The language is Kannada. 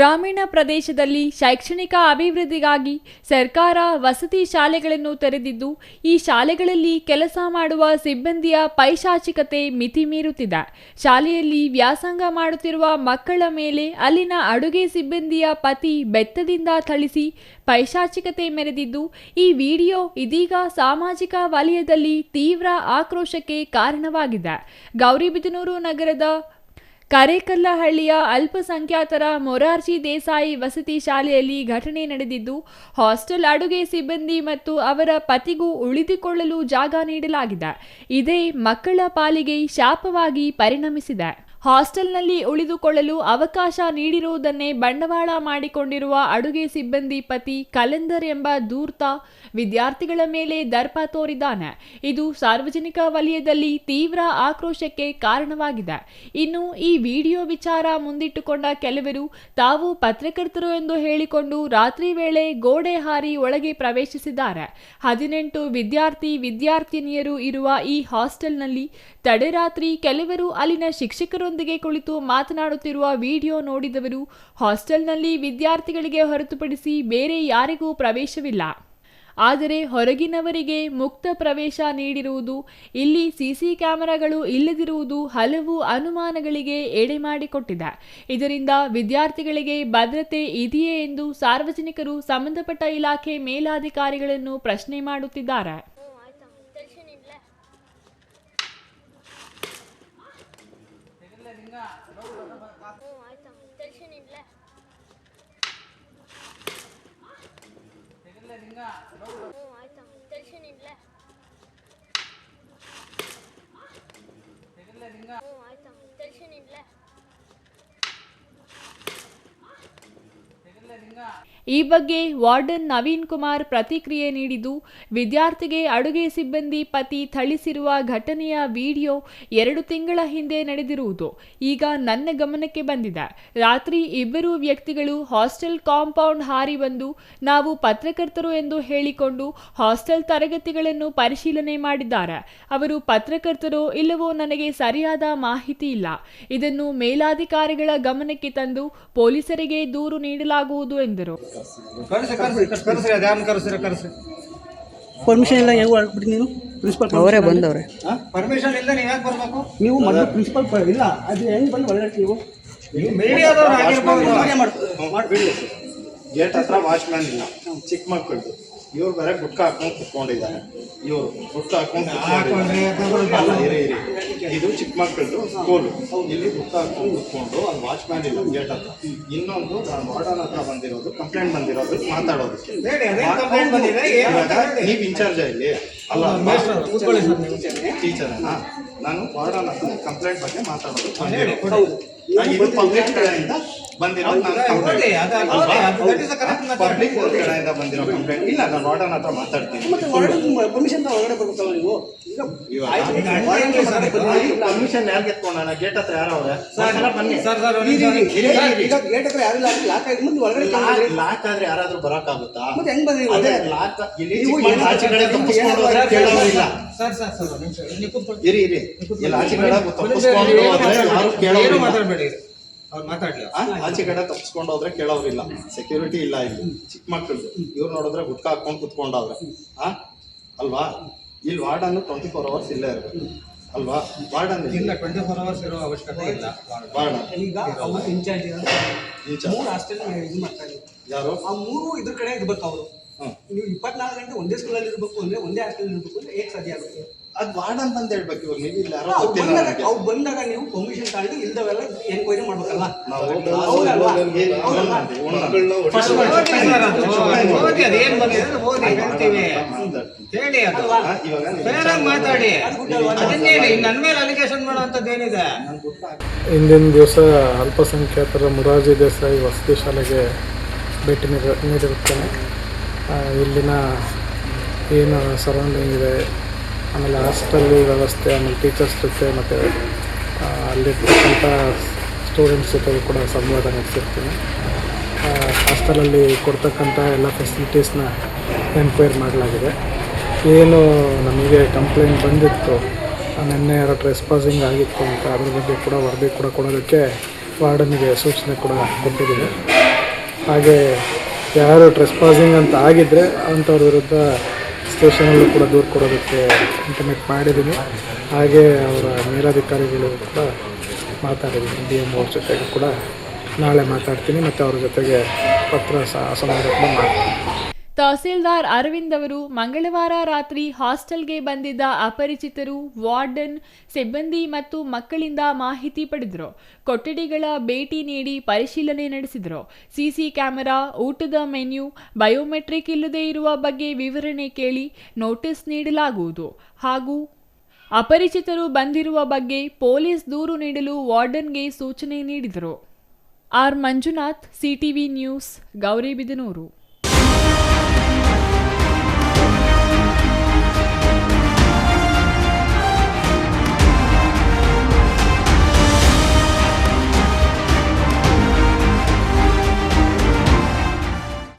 ಗ್ರಾಮೀಣ ಪ್ರದೇಶದಲ್ಲಿ ಶೈಕ್ಷಣಿಕ ಅಭಿವೃದ್ಧಿಗಾಗಿ ಸರ್ಕಾರ ವಸತಿ ಶಾಲೆಗಳನ್ನು ತೆರೆದಿದ್ದು, ಈ ಶಾಲೆಗಳಲ್ಲಿ ಕೆಲಸ ಮಾಡುವ ಸಿಬ್ಬಂದಿಯ ಪೈಶಾಚಿಕತೆ ಮಿತಿ ಮೀರುತ್ತಿದೆ. ಶಾಲೆಯಲ್ಲಿ ವ್ಯಾಸಂಗ ಮಾಡುತ್ತಿರುವ ಮಕ್ಕಳ ಮೇಲೆ ಅಲ್ಲಿನ ಅಡುಗೆ ಸಿಬ್ಬಂದಿಯ ಪತಿ ಬೆತ್ತದಿಂದ ಥಳಿಸಿ ಪೈಶಾಚಿಕತೆ ಮೆರೆದಿದ್ದು, ಈ ವಿಡಿಯೋ ಇದೀಗ ಸಾಮಾಜಿಕ ವಲಯದಲ್ಲಿ ತೀವ್ರ ಆಕ್ರೋಶಕ್ಕೆ ಕಾರಣವಾಗಿದೆ. ಗೌರಿಬಿದನೂರು ನಗರದ ಕರೇಕಲ್ಲಹಳ್ಳಿಯ ಅಲ್ಪಸಂಖ್ಯಾತರ ಮೊರಾರ್ಜಿ ದೇಸಾಯಿ ವಸತಿ ಶಾಲೆಯಲ್ಲಿ ಘಟನೆ ನಡೆದಿದ್ದು, ಹಾಸ್ಟೆಲ್ ಅಡುಗೆ ಸಿಬ್ಬಂದಿ ಮತ್ತು ಅವರ ಪತಿಗೂ ಉಳಿದುಕೊಳ್ಳಲು ಜಾಗ ನೀಡಲಾಗಿದೆ. ಇದೇ ಮಕ್ಕಳ ಪಾಲಿಗೆ ಶಾಪವಾಗಿ ಪರಿಣಮಿಸಿದೆ. ಹಾಸ್ಟೆಲ್ನಲ್ಲಿ ಉಳಿದುಕೊಳ್ಳಲು ಅವಕಾಶ ನೀಡಿರುವುದನ್ನೇ ಬಂಡವಾಳ ಮಾಡಿಕೊಂಡಿರುವ ಅಡುಗೆ ಸಿಬ್ಬಂದಿ ಪತಿ ಕಲೆಂದರ್ ಎಂಬ ದೂರ್ತ ವಿದ್ಯಾರ್ಥಿಗಳ ಮೇಲೆ ದರ್ಪ ತೋರಿದ್ದಾನೆ. ಇದು ಸಾರ್ವಜನಿಕ ವಲಯದಲ್ಲಿ ತೀವ್ರ ಆಕ್ರೋಶಕ್ಕೆ ಕಾರಣವಾಗಿದೆ. ಇನ್ನು ಈ ವಿಡಿಯೋ ವಿಚಾರ ಮುಂದಿಟ್ಟುಕೊಂಡ ಕೆಲವರು ತಾವು ಪತ್ರಕರ್ತರು ಎಂದು ಹೇಳಿಕೊಂಡು ರಾತ್ರಿ ವೇಳೆ ಗೋಡೆ ಹಾರಿ ಒಳಗೆ ಪ್ರವೇಶಿಸಿದ್ದಾರೆ. ಹದಿನೆಂಟು ವಿದ್ಯಾರ್ಥಿ ವಿದ್ಯಾರ್ಥಿನಿಯರು ಇರುವ ಈ ಹಾಸ್ಟೆಲ್ನಲ್ಲಿ ತಡೆರಾತ್ರಿ ಕೆಲವರು ಅಲ್ಲಿನ ಶಿಕ್ಷಕರೊಂದಿಗೆ ಕುಳಿತು ಮಾತನಾಡುತ್ತಿರುವ ವಿಡಿಯೋ ನೋಡಿದವರು ಹಾಸ್ಟೆಲ್ನಲ್ಲಿ ವಿದ್ಯಾರ್ಥಿಗಳಿಗೆ ಹೊರತುಪಡಿಸಿ ಬೇರೆ ಯಾರಿಗೂ ಪ್ರವೇಶವಿಲ್ಲ. ಆದರೆ ಹೊರಗಿನವರಿಗೆ ಮುಕ್ತ ಪ್ರವೇಶ ನೀಡಿರುವುದು, ಇಲ್ಲಿ ಸಿಸಿ ಕ್ಯಾಮೆರಾಗಳು ಇಲ್ಲದಿರುವುದು ಹಲವು ಅನುಮಾನಗಳಿಗೆ ಎಡೆ ಮಾಡಿಕೊಟ್ಟಿದೆ. ಇದರಿಂದ ವಿದ್ಯಾರ್ಥಿಗಳಿಗೆ ಭದ್ರತೆ ಇದೆಯೇ ಎಂದು ಸಾರ್ವಜನಿಕರು ಸಂಬಂಧಪಟ್ಟ ಇಲಾಖೆ ಮೇಲಾಧಿಕಾರಿಗಳನ್ನು ಪ್ರಶ್ನೆ ಮಾಡುತ್ತಿದ್ದಾರೆ ಹ್ಞೂ ಆಯ್ತಾ ಟೆನ್ಷನ್ ಇಲ್ಲ ಹ್ಞೂ ಆಯ್ತಾ ಇಲ್ಲ. ಹ್ಞೂ ಆಯ್ತಾ ಇಲ್ಲ ಹ್ಞೂ ಆಯ್ತಾ ಟೆನ್ಷನ್ ಈ ಬಗ್ಗೆ ವಾರ್ಡನ್ ನವೀನ್ ಕುಮಾರ್ ಪ್ರತಿಕ್ರಿಯೆ ನೀಡಿದ್ದು, ವಿದ್ಯಾರ್ಥಿಗೆ ಅಡುಗೆ ಸಿಬ್ಬಂದಿ ಪತಿ ಥಳಿಸಿರುವ ಘಟನೆಯ ವಿಡಿಯೋ ಎರಡು ತಿಂಗಳ ಹಿಂದೆ ನಡೆದಿರುವುದು ಈಗ ನನ್ನ ಗಮನಕ್ಕೆ ಬಂದಿದೆ. ರಾತ್ರಿ ಇಬ್ಬರು ವ್ಯಕ್ತಿಗಳು ಹಾಸ್ಟೆಲ್ ಕಾಂಪೌಂಡ್ ಹಾರಿ ಬಂದು ನಾವು ಪತ್ರಕರ್ತರು ಎಂದು ಹೇಳಿಕೊಂಡು ಹಾಸ್ಟೆಲ್ ತರಗತಿಗಳನ್ನು ಪರಿಶೀಲನೆ ಮಾಡಿದ್ದಾರೆ. ಅವರು ಪತ್ರಕರ್ತರೋ ಇಲ್ಲವೋ ನನಗೆ ಸರಿಯಾದ ಮಾಹಿತಿ ಇಲ್ಲ. ಇದನ್ನು ಮೇಲಾಧಿಕಾರಿಗಳ ಗಮನಕ್ಕೆ ತಂದು ಪೊಲೀಸರಿಗೆ ದೂರು ನೀಡಲಾಗುವುದು ಎಂದರು. ಕರೆಸಿ ಕರೆಸಿ ಕರೆಸಿ ಅದ್ಯಾರನ್ನ ಕರೆಸಿರ ಕರೆಸಿ. ಪರ್ಮಿಷನ್ ಇಲ್ಲ ಹೆಂಗ್ ಹೊರಟ್ಬಿಟ್ಟು ನೀನು ಪ್ರಿನ್ಸಿಪಲ್ ಅವರೇ ಬಂದವ್ರೆ. ಪರ್ಮಿಷನ್ ಇಲ್ಲ ನೀವು ಯಾಕೆ ಬರಬೇಕು? ನೀವು ಮೊದಲು ಪ್ರಿನ್ಸಿಪಲ್ ಇಲ್ಲ ಅದು ಹೆಂಗ್ ಬಂದು ಒಳಗಡೆ ನೀವು? ನೀವು ಮೀಡಿಯಾದವ್ರು ಆಗಿರ್ಬೋದು. ಮಾಡ್ಬಿಡಿ ಗೇಟ್ ಹತ್ರ ವಾಚ್ಮ್ಯಾನ್ ಇಲ್ಲ. ಚಿಕ್ಕ ಮಕ್ಕಳದು. ಇವ್ರು ಬೇರೆ ಗುಟ್ಕ ಹಾಕೊಂಡು ಕುತ್ಕೊಂಡಿದ್ದಾರೆ. ಇವರು ಗುಟ್ಕ ಹಾಕೊಂಡು ಇರಿ ಇರಿ. ಇದು ಚಿಕ್ಕ ಮಕ್ಕಳದು ಸ್ಕೂಲು ಇಲ್ಲಿ ಗುಟ್ಕ ಹಾಕೊಂಡು ಕುತ್ಕೊಂಡು ಅಲ್ಲಿ ವಾಚ್ಮ್ಯಾನ್ ಇಲ್ಲ ಗೇಟ್ ಹತ್ರ. ಇನ್ನೊಂದು ನಾನು ವಾರ್ಡನ್ ಹತ್ರ ಬಂದಿರೋದು ಕಂಪ್ಲೇಂಟ್ ಬಂದಿರೋದು ಮಾತಾಡೋದಕ್ಕೆ. ನೀವು ಇನ್ಚಾರ್ಜ್ ಇಲ್ಲಿ? ಅಲ್ಲ ಮೇಷ್ಟ್ರು, ಕೂತ್ಕೊಳ್ಳಿ ಸರ್ ನೀವು. ಟೀಚರ್ ನಾನು ಹತ್ರ ಕಂಪ್ಲೇಂಟ್ ಬಗ್ಗೆ ಮಾತಾಡೋದು. ಹೇಳಿ, ಬಂದಿರೋದು. ನಾನು ಇದು ಪಬ್ಲಿಕ್ ಕಡೆಯಿಂದ the ಪಬ್ಲಿಕ್ ಕಡೆಯಿಂದ ಬಂದಿರೋ ಕಂಪ್ಲೇಂಟ್ ಇಲ್ಲ ನಾನು ವಾರ್ಡನ್ ಹತ್ರ ಮಾತಾಡ್ತೀನಿ. ಪರ್ಮಿಷನ್ ಒಳಗಡೆ ಬರ್ಬೇಕಲ್ಲ ನೀವು? ಪರ್ಮಿಷನ್ ಯಾರಿಗೆ ಎತ್ಕೊಂಡ ಗೇಟ್ ಹತ್ರ ಯಾರು ಅವ್ರೆ? ಬನ್ನಿ. ಗೇಟ್ ಹತ್ರ ಯಾರಿಲ್ಲ ಲಾಕ್ ಆಗಿ ಮುಂದೆ ಒಳಗಡೆ. ಲಾಕ್ ಆದ್ರೆ ಯಾರಾದ್ರೂ ಬರಕ್ಕಾಗುತ್ತಾ? ಮತ್ತೆ ಹೆಂಗ್ ಬಂದ್ರಿ ಲಾಕ್ ಇಲ್ಲಿ ಆಚೆ ಕಡೆ ತಪ್ಪಿಸ್ಕೊಂಡು ಕೇಳೋರಿಲ್ಲ ಸರ್ ಸರ್ ಸರ್ ಒಂದು ನಿಮಿಷ ನೀವು ಕೂತ್ಕೊಳ್ಳಿ. ಇರಿ ಇರಿ. ಇಲ್ಲಿ ಆಚೆ ಕಡೆ ಒಂದು ನಿಮಿಷ, ತಪ್ಪಿಸ್ಕೊಂಡು ಏನು ಹೋದ್ರೆ ಯಾರು ಏನು ಕೇಳೋರಿಲ್ಲ ಮಾತಾಡಬೇಡಿ. ಅವ್ರು ಮಾತಾಡ್ಲಿ ಆ, ಆಚೆ ಕಡೆ ತಪ್ಪಿಸ್ಕೊಂಡು ಹೋದ್ರೆ ಕೇಳೋರಿಲ್ಲ ಸೆಕ್ಯೂರಿಟಿ ಇಲ್ಲ ಇಲ್ಲಿ. ಚಿಕ್ಕ ಮಕ್ಕಳು ಇವ್ರು ನೋಡಿದ್ರೆ ಗುಟ್ಕ ಹಾಕೊಂಡು ಕುತ್ಕೊಂಡವ್ರೆ. ಆ ಅಲ್ವಾ? ಇಲ್ಲಿ ವಾರ್ಡನ್ ಟ್ವೆಂಟಿ ಫೋರ್ ಅವರ್ಸ್ ಇಲ್ಲೇ ಇರ್ಬೇಕು. ಅಲ್ವಾ? ವಾರ್ಡನ್ ಇಲ್ಲ ಟ್ವೆಂಟಿ ಫೋರ್ ಅವರ್ಸ್ ಇರೋ ಅವಶ್ಯಕತೆ ಇಲ್ಲ ವಾರ್ಡನ್ ಈಗ ಅವ್ರು ಇನ್ಚಾರ್ಜ್ ಇಂಚ ಮೂರು ಹಾಸ್ಟೆಲ್ ಇದು ಮಾಡ್ತಾರೆ ಯಾರು? ಆ ಮೂರು ಇದ್ರ ಕಡೆ ಇದು ಅವರು. ಹ್ಮ್. ನೀವು ಇಪ್ಪತ್ನಾಲ್ಕು ಗಂಟೆ ಒಂದೇ ಸ್ಕೂಲಲ್ಲಿ ಇರಬೇಕು ಅಂದ್ರೆ ಒಂದೇ ಹಾಸ್ಟೆಲ್ ಇರಬೇಕು ಅಂದ್ರೆ ಏಕ್ ಸಾಧ್ಯ ಆಗುತ್ತೆ. ಅದು ವಾರ್ಡ್ ಅಂತ ಹೇಳ್ಬೇಕು ಇವ್ರು ನೀವು ಇಲ್ಲಿ ಅವ್ರು ಗೊತ್ತಿಲ್ಲ ಬಂದಾಗ ಅವ್ರು ಬಂದಾಗ ನೀವು ಪರ್ಮಿಷನ್ ತಗೊಂಡು ಇಲ್ದವೆಲ್ಲ ಎನ್ಕ್ವೈರಿ ಮಾಡ್ಬೇಕಲ್ಲ? ಹಿಂದಿನ ಓದಿ. ಬಂದಿದೆ ಓದಿ ಹೇಳ್ತೀವಿ. ಹೇಳಿ ಅಲ್ವಾ? ಇವಾಗ ಮಾತಾಡಿ? ನನ್ನ ಮೇಲೆ ಅಲಿಗೇಷನ್ ಮಾಡುವಂಥದ್ದು ಏನಿದೆ? ಇಂದಿನ ದಿವಸ ಅಲ್ಪಸಂಖ್ಯಾತರ ಮುರಾರ್ಜಿ ದೇಸಾಯಿ ವಸತಿ ಶಾಲೆಗೆ ಭೇಟಿ ನೀಡ ನೀಡಿರುತ್ತೇನೆ. ಇಲ್ಲಿನ ಏನು ಸರೌಂಡಿಂಗ್ ಇದೆ, ಆಮೇಲೆ ಹಾಸ್ಟೆಲ್ ವ್ಯವಸ್ಥೆ, ಆಮೇಲೆ ಟೀಚರ್ಸ್ ಜೊತೆ ಮತ್ತು ಅಲ್ಲಿರ್ತಕ್ಕಂಥ ಸ್ಟೂಡೆಂಟ್ಸ್ ಜೊತೆ ಕೂಡ ಸಂವಾದ ನಡೆಸಿರ್ತೀನಿ. ಹಾಸ್ಟೆಲಲ್ಲಿ ಕೊಡ್ತಕ್ಕಂಥ ಎಲ್ಲ ಫೆಸಿಲಿಟೀಸ್ನ ಎನ್ಕ್ವೈರ್ ಮಾಡಲಾಗಿದೆ. ಏನು ನಮಗೆ ಕಂಪ್ಲೇಂಟ್ ಬಂದಿತ್ತು, ನಿನ್ನೆ ಯಾರೋ ಟ್ರೆಸ್ಪಾಸಿಂಗ್ ಆಗಿತ್ತು ಅಂತ ಅದ್ರ ಬಗ್ಗೆ ಕೂಡ ವರದಿ ಕೂಡ ಕೊಡೋದಕ್ಕೆ ವಾರ್ಡನಿಗೆ ಸೂಚನೆ ಕೂಡ ಕೊಟ್ಟಿದ್ದೀನಿ ಹಾಗೆ ಯಾರು ಟ್ರೆಸ್ಪಾಸಿಂಗ್ ಅಂತ ಆಗಿದ್ದರೆ ಅಂಥವ್ರ ವಿರುದ್ಧ ಸ್ಟೇಷನಲ್ಲೂ ಕೂಡ ದೂರು ಕೊಡೋದಕ್ಕೆ ಇಂಟಿಮೇಟ್ ಮಾಡಿದ್ದೀನಿ. ಹಾಗೆ ಅವರ ಮೇಲಾಧಿಕಾರಿಗಳು ಕೂಡ ಮಾತಾಡಿದ್ದೀನಿ ಡಿ ಎಂ ಅವ್ರ ಜೊತೆಗೂ ಕೂಡ ನಾಳೆ ಮಾತಾಡ್ತೀನಿ ಮತ್ತು ಅವ್ರ ಜೊತೆಗೆ ಪತ್ರ ಸಹ ಕೂಡ ಮಾಡ್ತೀನಿ. ತಹಸೀಲ್ದಾರ್ ಅರವಿಂದ್ ಅವರು ಮಂಗಳವಾರ ರಾತ್ರಿ ಹಾಸ್ಟೆಲ್ಗೆ ಬಂದಿದ್ದ ಅಪರಿಚಿತರು, ವಾರ್ಡನ್, ಸಿಬ್ಬಂದಿ ಮತ್ತು ಮಕ್ಕಳಿಂದ ಮಾಹಿತಿ ಪಡೆದರು. ಕೊಠಡಿಗಳ ಭೇಟಿ ನೀಡಿ ಪರಿಶೀಲನೆ ನಡೆಸಿದರು. ಸಿಸಿ ಕ್ಯಾಮೆರಾ, ಊಟದ ಮೆನ್ಯೂ, ಬಯೋಮೆಟ್ರಿಕ್ ಇಲ್ಲದೇ ಇರುವ ಬಗ್ಗೆ ವಿವರಣೆ ಕೇಳಿ ನೋಟಿಸ್ ನೀಡಲಾಗುವುದು. ಹಾಗೂ ಅಪರಿಚಿತರು ಬಂದಿರುವ ಬಗ್ಗೆ ಪೊಲೀಸ್ ದೂರು ನೀಡಲು ವಾರ್ಡನ್ಗೆ ಸೂಚನೆ ನೀಡಿದರು. R Manjunath, CTV news Gauribidanur